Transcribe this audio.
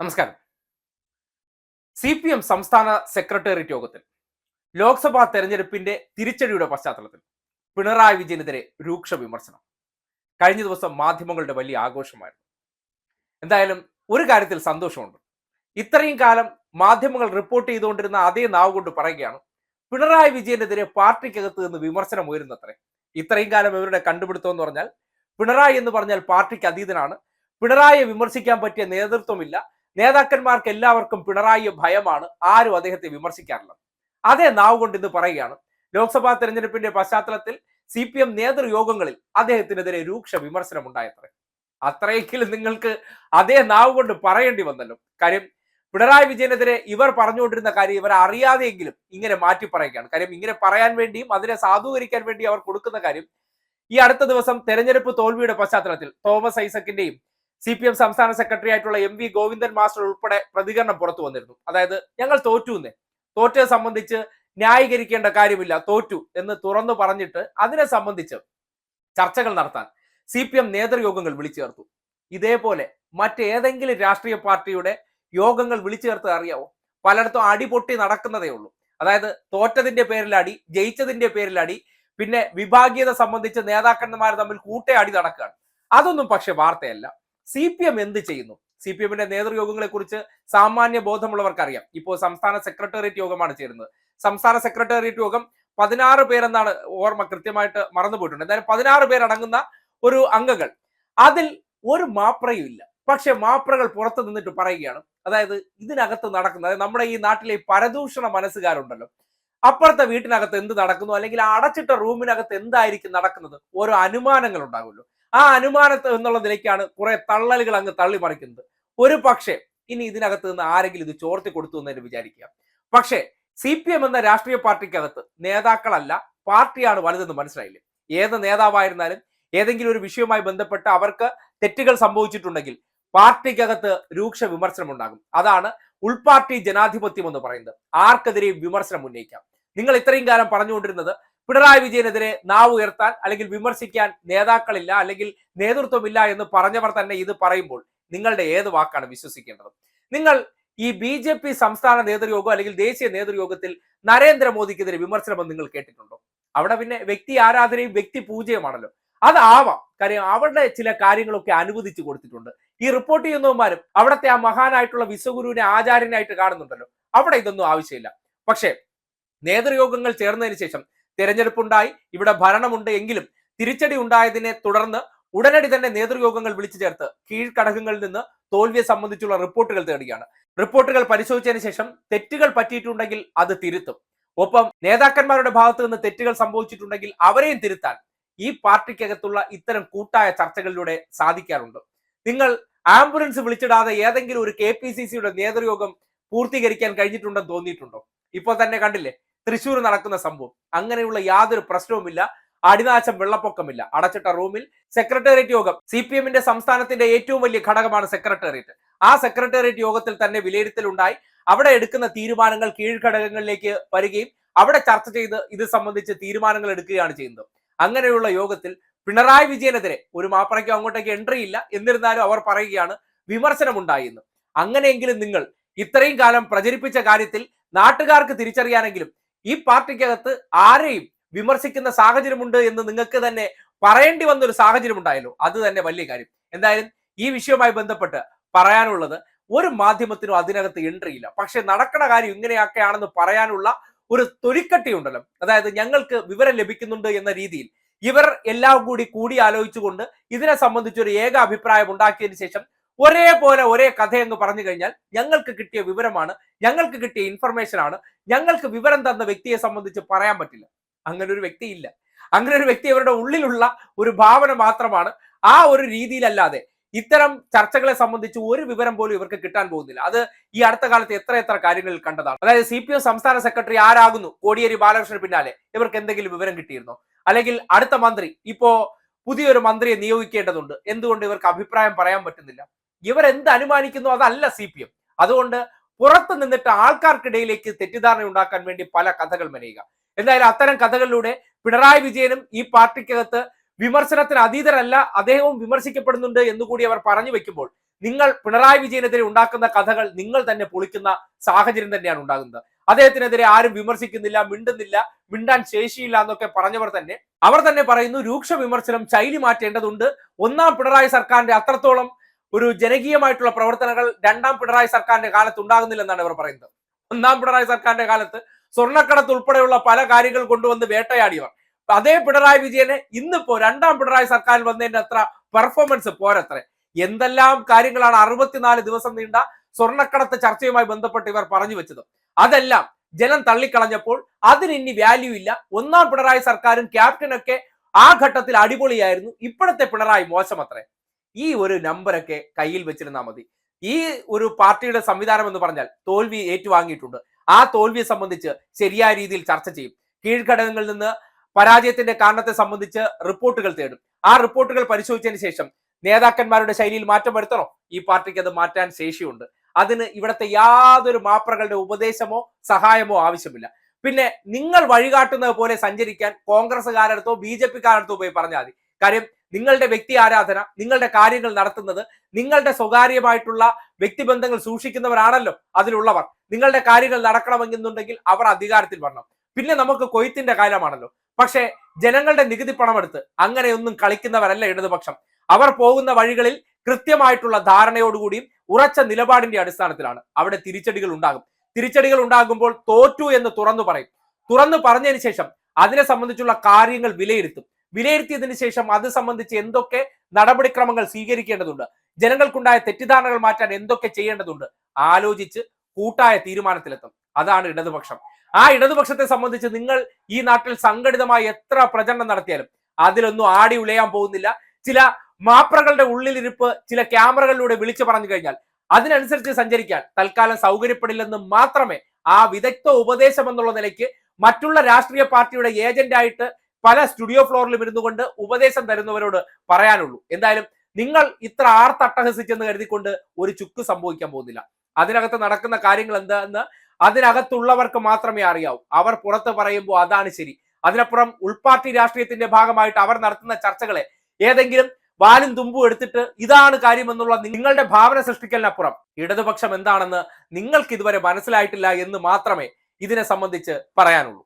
നമസ്കാരം. C P M സംസ്ഥാന secretariat യോഗത്തിൽ ലോക്സഭാ തെരഞ്ഞെടുപ്പിന്റെ തിരിച്ചടിയുടെ പശ്ചാത്തലത്തിൽ പിണറായി വിജയനെതിരെ രൂക്ഷ വിമർശനം. കഴിഞ്ഞ ദിവസം മാധ്യമങ്ങളുടെ വലിയ ആഘോഷമായിരുന്നു. എന്തായാലും ഒരു കാര്യത്തിൽ സന്തോഷമുണ്ട്. ഇത്രയും കാലം മാധ്യമങ്ങൾ റിപ്പോർട്ട് ചെയ്തുകൊണ്ടിരുന്ന അതേ നാവ് കൊണ്ട് പറയുകയാണ് പിണറായി വിജയനെതിരെ പാർട്ടിക്കകത്ത് നിന്ന് വിമർശനം ഉയരുന്നത്രേ. ഇത്രയും കാലം ഇവരുടെ കണ്ടുപിടുത്തം എന്ന് പറഞ്ഞാൽ പിണറായി എന്ന് പറഞ്ഞാൽ പാർട്ടിക്ക് അതീതനാണ്. പിണറായിയെ വിമർശിക്കാൻ പറ്റിയ നേതൃത്വമില്ല. നേതാക്കന്മാർക്ക് എല്ലാവർക്കും പിണറായി ഭയമാണ്. ആരും അദ്ദേഹത്തെ വിമർശിക്കാറില്ല. അതേ നാവ് കൊണ്ട് ഇന്ന് പറയുകയാണ്. ലോക്സഭാ തെരഞ്ഞെടുപ്പിന്റെ പശ്ചാത്തലത്തിൽ സി പി എം നേതൃയോഗങ്ങളിൽ അദ്ദേഹത്തിനെതിരെ രൂക്ഷ വിമർശനം ഉണ്ടായത്രേ അത്രയെങ്കിലും നിങ്ങൾക്ക് അതേ നാവ് കൊണ്ട് പറയേണ്ടി വന്നല്ലോ. കാര്യം പിണറായി വിജയനെതിരെ ഇവർ പറഞ്ഞുകൊണ്ടിരുന്ന കാര്യം ഇവർ അറിയാതെയെങ്കിലും ഇങ്ങനെ മാറ്റി പറയുകയാണ് കാര്യം ഇങ്ങനെ പറയാൻ വേണ്ടിയും അതിനെ സാധൂകരിക്കാൻ വേണ്ടി അവർ കൊടുക്കുന്ന കാര്യം ഈ അടുത്ത ദിവസം തെരഞ്ഞെടുപ്പ് തോൽവിയുടെ പശ്ചാത്തലത്തിൽ തോമസ് ഐസക്കിന്റെയും സി പി എം സംസ്ഥാന സെക്രട്ടറി ആയിട്ടുള്ള എം വി ഗോവിന്ദൻ മാസ്റ്റർ ഉൾപ്പെടെ പ്രതികരണം പുറത്തു വന്നിരുന്നു. അതായത് ഞങ്ങൾ തോറ്റു എന്നേ. തോറ്റത് സംബന്ധിച്ച് ന്യായീകരിക്കേണ്ട കാര്യമില്ല തോറ്റു എന്ന് തുറന്നു പറഞ്ഞിട്ട് അതിനെ സംബന്ധിച്ച് ചർച്ചകൾ നടത്താൻ സി പി എം നേതൃയോഗങ്ങൾ വിളിച്ചു ചേർത്തു. ഇതേപോലെ മറ്റേതെങ്കിലും രാഷ്ട്രീയ പാർട്ടിയുടെ യോഗങ്ങൾ വിളിച്ചു ചേർത്ത് അറിയാവോ? പലയിടത്തും അടി പൊട്ടി നടക്കുന്നതേ ഉള്ളൂ. അതായത് തോറ്റതിന്റെ പേരിൽ അടി ജയിച്ചതിന്റെ പേരിൽ അടി പിന്നെ വിഭാഗീയത സംബന്ധിച്ച് നേതാക്കന്മാർ തമ്മിൽ കൂട്ടേ അടി നടക്കുകയാണ്. അതൊന്നും പക്ഷെ വാർത്തയല്ല. സി പി എം എന്ത് ചെയ്യുന്നു? സി പി എമ്മിന്റെ നേതൃയോഗങ്ങളെ കുറിച്ച് സാമാന്യ ബോധമുള്ളവർക്കറിയാം. ഇപ്പോൾ സംസ്ഥാന സെക്രട്ടേറിയറ്റ് യോഗമാണ് ചേരുന്നത്. സംസ്ഥാന സെക്രട്ടേറിയറ്റ് യോഗം പതിനാറ് പേരെന്നാണ് ഓർമ്മ കൃത്യമായിട്ട് മറന്നുപോയിട്ടുണ്ട് എന്തായാലും പതിനാറ് പേരടങ്ങുന്ന ഒരു അംഗങ്ങൾ. അതിൽ ഒരു മാപ്രയും ഇല്ല. പക്ഷെ മാപ്രകൾ പുറത്തു നിന്നിട്ട് പറയുകയാണ്. അതായത് ഇതിനകത്ത് നടക്കുന്ന അതായത് നമ്മുടെ ഈ നാട്ടിലെ പരദൂഷണ മനസ്സുകാരുണ്ടല്ലോ. അപ്പുറത്തെ വീട്ടിനകത്ത് എന്ത് നടക്കുന്നു? അല്ലെങ്കിൽ അടച്ചിട്ട റൂമിനകത്ത് എന്തായിരിക്കും നടക്കുന്നത്? ഓരോ അനുമാനങ്ങൾ ഉണ്ടാകുമല്ലോ. ആ അനുമാനത്ത് എന്നുള്ള നിലയ്ക്കാണ് കുറെ തള്ളലുകൾ അങ്ങ് തള്ളി മറിക്കുന്നത് ഒരു പക്ഷേ ഇനി ഇതിനകത്ത് നിന്ന് ആരെങ്കിലും ഇത് ചോർത്തി കൊടുത്തു എന്ന് തന്നെ വിചാരിക്കുക. പക്ഷേ സി പി എം എന്ന രാഷ്ട്രീയ പാർട്ടിക്കകത്ത് നേതാക്കളല്ല പാർട്ടിയാണ് വലുതെന്ന് മനസ്സിലായില്ലേ? ഏത് നേതാവായിരുന്നാലും ഏതെങ്കിലും ഒരു വിഷയവുമായി ബന്ധപ്പെട്ട് അവർക്ക് തെറ്റുകൾ സംഭവിച്ചിട്ടുണ്ടെങ്കിൽ പാർട്ടിക്കകത്ത് രൂക്ഷ വിമർശനം ഉണ്ടാകും അതാണ് ഉൾപാർട്ടി ജനാധിപത്യം എന്ന് പറയുന്നത്. ആർക്കെതിരെയും വിമർശനം ഉന്നയിക്കാം. നിങ്ങൾ ഇത്രയും കാലം പറഞ്ഞുകൊണ്ടിരുന്നത് പിണറായി വിജയനെതിരെ നാവ് ഉയർത്താൻ അല്ലെങ്കിൽ വിമർശിക്കാൻ നേതാക്കളില്ല അല്ലെങ്കിൽ നേതൃത്വമില്ല എന്ന് പറഞ്ഞവർ തന്നെ ഇത് പറയുമ്പോൾ നിങ്ങളുടെ ഏത് വാക്കാണ് വിശ്വസിക്കേണ്ടത്? നിങ്ങൾ ഈ ബി ജെ പി സംസ്ഥാന നേതൃയോഗം അല്ലെങ്കിൽ ദേശീയ നേതൃയോഗത്തിൽ നരേന്ദ്രമോദിക്കെതിരെ വിമർശനമെന്ന് നിങ്ങൾ കേട്ടിട്ടുണ്ടോ? അവിടെ പിന്നെ വ്യക്തി ആരാധനയും വ്യക്തി പൂജയുമാണല്ലോ. അതാവാം. കാര്യം അവരുടെ ചില കാര്യങ്ങളൊക്കെ അനുവദിച്ചു കൊടുത്തിട്ടുണ്ട്. ഈ റിപ്പോർട്ട് ചെയ്യുന്നവന്മാരും അവിടുത്തെ ആ മഹാനായിട്ടുള്ള വിശ്വഗുരുവിനെ ആചാര്യനായിട്ട് കാണുന്നുണ്ടല്ലോ. അവിടെ ഇതൊന്നും ആവശ്യമില്ല. പക്ഷേ നേതൃയോഗങ്ങൾ ചേർന്നതിന് ശേഷം തെരഞ്ഞെടുപ്പുണ്ടായി. ഇവിടെ ഭരണമുണ്ട് എങ്കിലും തിരിച്ചടി ഉണ്ടായതിനെ തുടർന്ന് ഉടനടി തന്നെ നേതൃയോഗങ്ങൾ വിളിച്ചു ചേർത്ത് കീഴ്ഘടകങ്ങളിൽ നിന്ന് തോൽവിയെ സംബന്ധിച്ചുള്ള റിപ്പോർട്ടുകൾ തേടുകയാണ്. റിപ്പോർട്ടുകൾ പരിശോധിച്ചതിന് ശേഷം തെറ്റുകൾ പറ്റിയിട്ടുണ്ടെങ്കിൽ അത് തിരുത്തും. ഒപ്പം നേതാക്കന്മാരുടെ ഭാഗത്ത് നിന്ന് തെറ്റുകൾ സംഭവിച്ചിട്ടുണ്ടെങ്കിൽ അവരെയും തിരുത്താൻ ഈ പാർട്ടിക്കകത്തുള്ള ഇത്തരം കൂട്ടായ ചർച്ചകളിലൂടെ സാധിക്കാറുണ്ട്. നിങ്ങൾ ആംബുലൻസ് വിളിച്ചിടാതെ ഏതെങ്കിലും ഒരു കെ പി സി സിയുടെ നേതൃയോഗം പൂർത്തീകരിക്കാൻ കഴിഞ്ഞിട്ടുണ്ടെന്ന് തോന്നിയിട്ടുണ്ടോ? ഇപ്പോൾ തന്നെ കണ്ടില്ലേ തൃശ്ശൂർ നടക്കുന്ന സംഭവം. അങ്ങനെയുള്ള യാതൊരു പ്രശ്നവുമില്ല. അടിനാശം വെള്ളപ്പൊക്കമില്ല. അടച്ചിട്ട റൂമിൽ സെക്രട്ടേറിയറ്റ് യോഗം സി പി എമ്മിന്റെ സംസ്ഥാനത്തിന്റെ ഏറ്റവും വലിയ ഘടകമാണ് സെക്രട്ടേറിയറ്റ്. ആ സെക്രട്ടേറിയറ്റ് യോഗത്തിൽ തന്നെ വിലയിരുത്തലുണ്ടായി. അവിടെ എടുക്കുന്ന തീരുമാനങ്ങൾ കീഴ്ഘടകങ്ങളിലേക്ക് വരികയും അവിടെ ചർച്ച ചെയ്ത് ഇത് സംബന്ധിച്ച് തീരുമാനങ്ങൾ എടുക്കുകയാണ് ചെയ്യുന്നത്. അങ്ങനെയുള്ള യോഗത്തിൽ പിണറായി വിജയനെതിരെ ഒരു മാപ്പറയ്ക്കോ അങ്ങോട്ടേക്ക് എൻട്രി ഇല്ല. എന്നിരുന്നാലും അവർ പറയുകയാണ് വിമർശനമുണ്ടായി എന്ന് അങ്ങനെയെങ്കിലും നിങ്ങൾ ഇത്രയും കാലം പ്രചരിപ്പിച്ച കാര്യത്തിൽ നാട്ടുകാർക്ക് തിരിച്ചറിയാനെങ്കിലും ഈ പാർട്ടിക്കകത്ത് ആരെയും വിമർശിക്കുന്ന സാഹചര്യമുണ്ട് എന്ന് നിങ്ങൾക്ക് തന്നെ പറയേണ്ടി വന്ന ഒരു സാഹചര്യം ഉണ്ടായല്ലോ അത് തന്നെ വലിയ കാര്യം. എന്തായാലും ഈ വിഷയവുമായി ബന്ധപ്പെട്ട് പറയാനുള്ളത് ഒരു മാധ്യമത്തിനും അതിനകത്ത് എൻട്രി ഇല്ല. പക്ഷെ നടക്കണ കാര്യം ഇങ്ങനെയൊക്കെയാണെന്ന് പറയാനുള്ള ഒരു തൊലിക്കട്ടി ഉണ്ടല്ലോ അതായത് ഞങ്ങൾക്ക് വിവരം ലഭിക്കുന്നുണ്ട് എന്ന രീതിയിൽ ഇവർ എല്ലാം കൂടി കൂടി ആലോചിച്ചുകൊണ്ട് ഇതിനെ സംബന്ധിച്ച് ഒരു ഏക അഭിപ്രായം ഉണ്ടാക്കിയതിനു ശേഷം ഒരേപോലെ ഒരേ കഥ എന്ന് പറഞ്ഞു കഴിഞ്ഞാൽ ഞങ്ങൾക്ക് കിട്ടിയ വിവരമാണ് ഞങ്ങൾക്ക് കിട്ടിയ ഇൻഫർമേഷൻ ആണ് ഞങ്ങൾക്ക് വിവരം തന്ന വ്യക്തിയെ സംബന്ധിച്ച് പറയാൻ പറ്റില്ല. അങ്ങനെ ഒരു വ്യക്തി ഇല്ല. അങ്ങനെ ഒരു വ്യക്തി അവരുടെ ഉള്ളിലുള്ള ഒരു ഭാവന മാത്രമാണ്. ആ ഒരു രീതിയിലല്ലാതെ ഇത്തരം ചർച്ചകളെ സംബന്ധിച്ച് ഒരു വിവരം പോലും ഇവർക്ക് കിട്ടാൻ പോകുന്നില്ല. അത് ഈ അടുത്ത കാലത്ത് എത്ര എത്ര കാര്യങ്ങളിൽ കണ്ടതാണ്. അതായത് സി പി എം സംസ്ഥാന സെക്രട്ടറി ആരാകുന്നു? കോടിയേരി ബാലകൃഷ്ണന് പിന്നാലെ ഇവർക്ക് എന്തെങ്കിലും വിവരം കിട്ടിയിരുന്നോ? അല്ലെങ്കിൽ അടുത്ത മന്ത്രി ഇപ്പോ പുതിയൊരു മന്ത്രിയെ നിയോഗിക്കേണ്ടതുണ്ട്. എന്തുകൊണ്ട് ഇവർക്ക് അഭിപ്രായം പറയാൻ പറ്റുന്നില്ല? ഇവർ എന്ത് അനുമാനിക്കുന്നു അതല്ല സി പി എം. അതുകൊണ്ട് പുറത്ത് നിന്നിട്ട് ആൾക്കാർക്കിടയിലേക്ക് തെറ്റിദ്ധാരണ ഉണ്ടാക്കാൻ വേണ്ടി പല കഥകൾ മെനയുക. എന്തായാലും അത്തരം കഥകളിലൂടെ പിണറായി വിജയനും ഈ പാർട്ടിക്കകത്ത് വിമർശനത്തിന് അതീതരല്ല അദ്ദേഹവും വിമർശിക്കപ്പെടുന്നുണ്ട് എന്നുകൂടി അവർ പറഞ്ഞു വെക്കുമ്പോൾ നിങ്ങൾ പിണറായി വിജയനെതിരെ ഉണ്ടാക്കുന്ന കഥകൾ നിങ്ങൾ തന്നെ പൊളിക്കുന്ന സാഹചര്യം തന്നെയാണ് ഉണ്ടാകുന്നത്. അദ്ദേഹത്തിനെതിരെ ആരും വിമർശിക്കുന്നില്ല മിണ്ടുന്നില്ല മിണ്ടാൻ ശേഷിയില്ല എന്നൊക്കെ പറഞ്ഞവർ തന്നെ അവർ തന്നെ പറയുന്നു രൂക്ഷ വിമർശനം ശൈലി മാറ്റേണ്ടതുണ്ട്. ഒന്നാം പിണറായി സർക്കാരിന്റെ അത്രത്തോളം ഒരു ജനകീയമായിട്ടുള്ള പ്രവർത്തനങ്ങൾ രണ്ടാം പിണറായി സർക്കാരിന്റെ കാലത്ത് ഉണ്ടാകുന്നില്ലെന്നാണ് ഇവർ പറയുന്നത്. ഒന്നാം പിണറായി സർക്കാരിന്റെ കാലത്ത് സ്വർണക്കടത്ത് ഉൾപ്പെടെയുള്ള പല കാര്യങ്ങൾ കൊണ്ടുവന്ന് വേട്ടയാടിയവർ. അതേ പിണറായി വിജയനെ ഇന്നിപ്പോ രണ്ടാം പിണറായി സർക്കാരിൽ വന്നതിന്റെ അത്ര പെർഫോമൻസ് പോരത്രേ. എന്തെല്ലാം കാര്യങ്ങളാണ് അറുപത്തിനാല് ദിവസം നീണ്ട സ്വർണക്കടത്ത് ചർച്ചയുമായി ബന്ധപ്പെട്ട് ഇവർ പറഞ്ഞു വെച്ചത്. അതെല്ലാം ജനം തള്ളിക്കളഞ്ഞപ്പോൾ അതിന് ഇനി വാല്യൂ ഇല്ല. ഒന്നാം പിണറായി സർക്കാരും ക്യാപ്റ്റനൊക്കെ ആ ഘട്ടത്തിൽ അടിപൊളിയായിരുന്നു. ഇപ്പോഴത്തെ പിണറായി മോശമത്രേ. ഈ ഒരു നമ്പറൊക്കെ കയ്യിൽ വെച്ചിരുന്നാൽ മതി. ഈ ഒരു പാർട്ടിയുടെ സംവിധാനം എന്ന് പറഞ്ഞാൽ തോൽവി ഏറ്റുവാങ്ങിയിട്ടുണ്ട്. ആ തോൽവിയെ സംബന്ധിച്ച് ശരിയായ രീതിയിൽ ചർച്ച ചെയ്യും. കീഴ്ഘടകങ്ങളിൽ നിന്ന് പരാജയത്തിന്റെ കാരണത്തെ സംബന്ധിച്ച് റിപ്പോർട്ടുകൾ തേടും. ആ റിപ്പോർട്ടുകൾ പരിശോധിച്ചതിന് ശേഷം നേതാക്കന്മാരുടെ ശൈലിയിൽ മാറ്റം വരുത്തണോ? ഈ പാർട്ടിക്ക് അത് മാറ്റാൻ ശേഷിയുണ്ട്. അതിന് ഇവിടുത്തെ യാതൊരു മാപ്രകളുടെ ഉപദേശമോ സഹായമോ ആവശ്യമില്ല. പിന്നെ നിങ്ങൾ വഴികാട്ടുന്നത് പോലെ സഞ്ചരിക്കാൻ കോൺഗ്രസ്സുകാരടുത്തോ ബി ജെ പിക്കാരടുത്തോ പോയി പറഞ്ഞാൽ മതി. കാര്യം നിങ്ങളുടെ വ്യക്തി ആരാധന നിങ്ങളുടെ കാര്യങ്ങൾ നടത്തുന്നത് നിങ്ങളുടെ സ്വകാര്യമായിട്ടുള്ള വ്യക്തിബന്ധങ്ങൾ സൂക്ഷിക്കുന്നവരാണല്ലോ അതിലുള്ളവർ. നിങ്ങളുടെ കാര്യങ്ങൾ നടക്കണമെന്നുണ്ടെങ്കിൽ അവർ അധികാരത്തിൽ വരണം. പിന്നെ നമുക്ക് കൊയ്ത്തിന്റെ കാലമാണല്ലോ. പക്ഷേ ജനങ്ങളുടെ നികുതി പണമെടുത്ത് അങ്ങനെയൊന്നും കളിക്കുന്നവരല്ല ഇടതുപക്ഷം. അവർ പോകുന്ന വഴികളിൽ കൃത്യമായിട്ടുള്ള ധാരണയോടുകൂടിയും ഉറച്ച നിലപാടിന്റെ അടിസ്ഥാനത്തിലാണ് അവിടെ തിരിച്ചടികൾ ഉണ്ടാകും. തിരിച്ചടികൾ ഉണ്ടാകുമ്പോൾ തോറ്റു എന്ന് തുറന്നു പറയും. തുറന്നു പറഞ്ഞതിന് ശേഷം അതിനെ സംബന്ധിച്ചുള്ള കാര്യങ്ങൾ വിലയിരുത്തും. വിലയിരുത്തിയതിനു ശേഷം അത് സംബന്ധിച്ച് എന്തൊക്കെ നടപടിക്രമങ്ങൾ സ്വീകരിക്കേണ്ടതുണ്ട്? ജനങ്ങൾക്കുണ്ടായ തെറ്റിദ്ധാരണകൾ മാറ്റാൻ എന്തൊക്കെ ചെയ്യേണ്ടതുണ്ട്? ആലോചിച്ച് കൂട്ടായ തീരുമാനത്തിലെത്തും. അതാണ് ഇടതുപക്ഷം. ആ ഇടതുപക്ഷത്തെ സംബന്ധിച്ച് നിങ്ങൾ ഈ നാട്ടിൽ സംഘടിതമായി എത്ര പ്രചരണം നടത്തിയാലും അതിലൊന്നും ആടി ഉലയാൻ പോകുന്നില്ല. ചില മാപ്രകളുടെ ഉള്ളിലിരിപ്പ് ചില ക്യാമറകളിലൂടെ വിളിച്ചു പറഞ്ഞു കഴിഞ്ഞാൽ അതിനനുസരിച്ച് സഞ്ചരിക്കാൻ തൽക്കാലം സൗകര്യപ്പെടില്ലെന്ന് മാത്രമേ ആ വിദഗ്ധ ഉപദേശം എന്നുള്ള നിലയ്ക്ക് മറ്റുള്ള രാഷ്ട്രീയ പാർട്ടിയുടെ ഏജന്റായിട്ട് പല സ്റ്റുഡിയോ ഫ്ലോറിലും ഇരുന്നു കൊണ്ട് ഉപദേശം തരുന്നവരോട് പറയാനുള്ളൂ. എന്തായാലും നിങ്ങൾ ഇത്ര ആർത്തട്ടഹസിച്ചെന്ന് കരുതിക്കൊണ്ട് ഒരു ചുക്ക് സംഭവിക്കാൻ പോകുന്നില്ല. അതിനകത്ത് നടക്കുന്ന കാര്യങ്ങൾ എന്താന്ന് അതിനകത്തുള്ളവർക്ക് മാത്രമേ അറിയാവൂ. അവർ പുറത്ത് പറയുമ്പോൾ അതാണ് ശരി. അതിനപ്പുറം ഉൾപാർട്ടി രാഷ്ട്രീയത്തിന്റെ ഭാഗമായിട്ട് അവർ നടത്തുന്ന ചർച്ചകളെ ഏതെങ്കിലും വാലും തുമ്പും എടുത്തിട്ട് ഇതാണ് കാര്യമെന്നുള്ള നിങ്ങളുടെ ഭാവന സൃഷ്ടിക്കലിനപ്പുറം ഇടതുപക്ഷം എന്താണെന്ന് നിങ്ങൾക്ക് ഇതുവരെ മനസ്സിലായിട്ടില്ല എന്ന് മാത്രമേ ഇതിനെ സംബന്ധിച്ച് പറയാനുള്ളൂ.